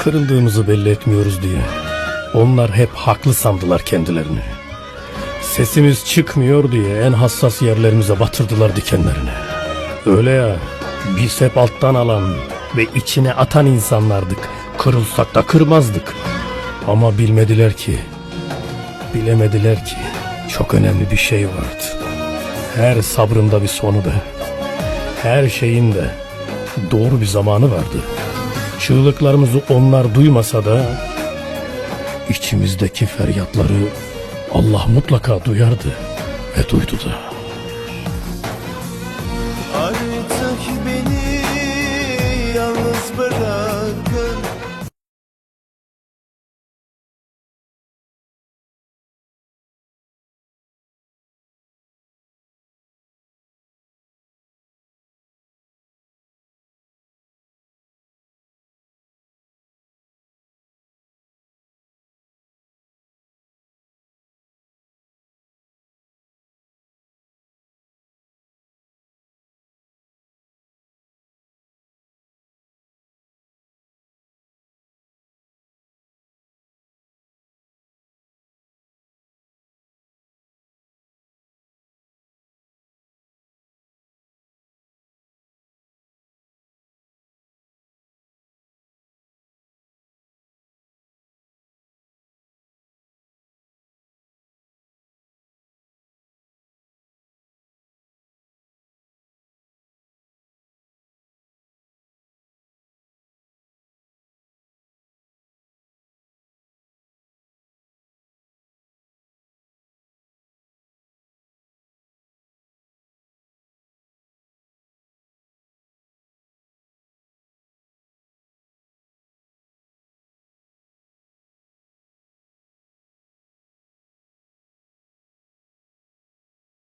Kırıldığımızı belli etmiyoruz diye. Onlar hep haklı sandılar kendilerini. Sesimiz çıkmıyor diye en hassas yerlerimize batırdılar dikenlerini. Öyle ya, biz hep alttan alan ve içine atan insanlardık. Kırılsak da kırmazdık. Ama bilmediler ki, bilemediler ki çok önemli bir şey vardı. Her sabrında bir sonu da, her şeyin de doğru bir zamanı vardı. Çığlıklarımızı onlar duymasa da içimizdeki feryatları Allah mutlaka duyardı ve duydu da. Artık beni